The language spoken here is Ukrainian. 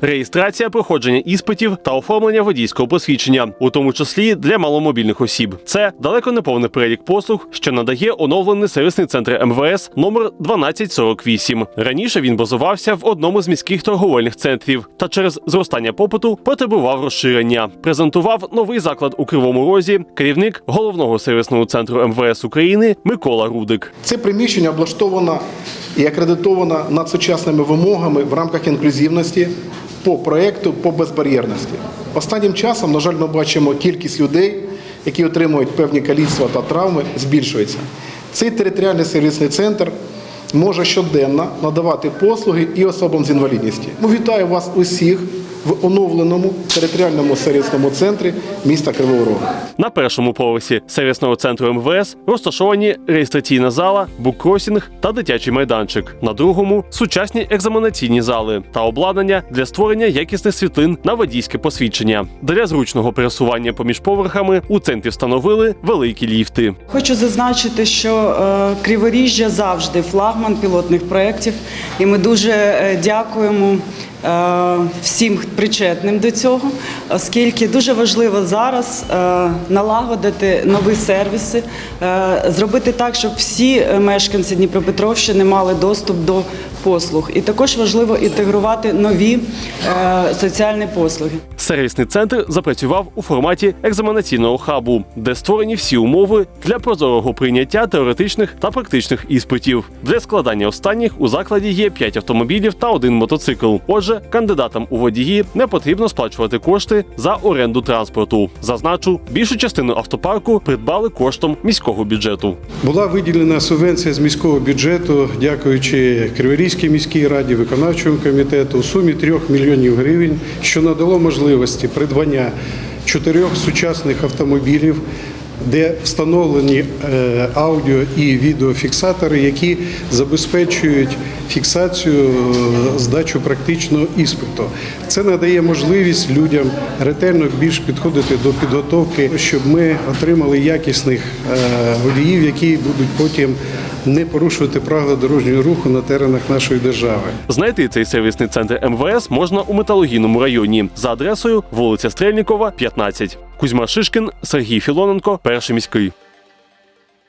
реєстрація проходження іспитів та оформлення водійського посвідчення, у тому числі для маломобільних осіб. Це далеко не повний перелік послуг, що надає оновлений сервісний центр МВС номер 1248. Раніше він базувався в одному з міських торговельних центрів та через зростання попиту потребував розширення. Презентував новий заклад у Кривому Розі керівник головного сервісного центру МВС України Микола Рудик. Це приміщення облаштовано і акредитовано надсучасними вимогами в рамках інклюзивності по проєкту по безбар'єрності. Останнім часом, на жаль, ми бачимо кількість людей, які отримують певні каліцтва та травми, збільшується. Цей територіальний сервісний центр може щоденно надавати послуги і особам з інвалідністю. Ми вітаю вас усіх в оновленому територіальному сервісному центрі міста Кривого Рогу. На першому поверсі сервісного центру МВС розташовані реєстраційна зала, буккросінг та дитячий майданчик. На другому сучасні екзаменаційні зали та обладнання для створення якісних світлин на водійське посвідчення. Для зручного пересування поміж поверхами у центрі встановили великі ліфти. Хочу зазначити, що е, Криворіжжя завжди флагман пілотних проєктів, і ми дуже е, дякуємо. Е, Всім причетним до цього, оскільки дуже важливо зараз е, налагодити нові сервіси, е, зробити так, щоб всі мешканці Дніпропетровщини мали доступ до послуг. І також важливо інтегрувати нові соціальні послуги. Сервісний центр запрацював у форматі екзаменаційного хабу, де створені всі умови для прозорого прийняття теоретичних та практичних іспитів. Для складання останніх у закладі є 5 автомобілів та один мотоцикл. Отже, кандидатам у водії не потрібно сплачувати кошти за оренду транспорту. Зазначу, більшу частину автопарку придбали коштом міського бюджету. Була виділена субвенція з міського бюджету, дякуючи Криворізькій міській раді, виконавчому комітету у сумі 3 мільйонів гривень, що надало можливості придбання чотирьох сучасних автомобілів, де встановлені е, аудіо і відеофіксатори, які забезпечують фіксацію е, здачу практичного іспиту. Це надає можливість людям ретельно більш підходити до підготовки, щоб ми отримали якісних е, водіїв, які будуть потім не порушувати правила дорожнього руху на теренах нашої держави. Знайти цей сервісний центр МВС можна у металогійному районі за адресою вулиця Стрельнікова, 15. Кузьма Шишкін, Сергій Філоненко, перший міський.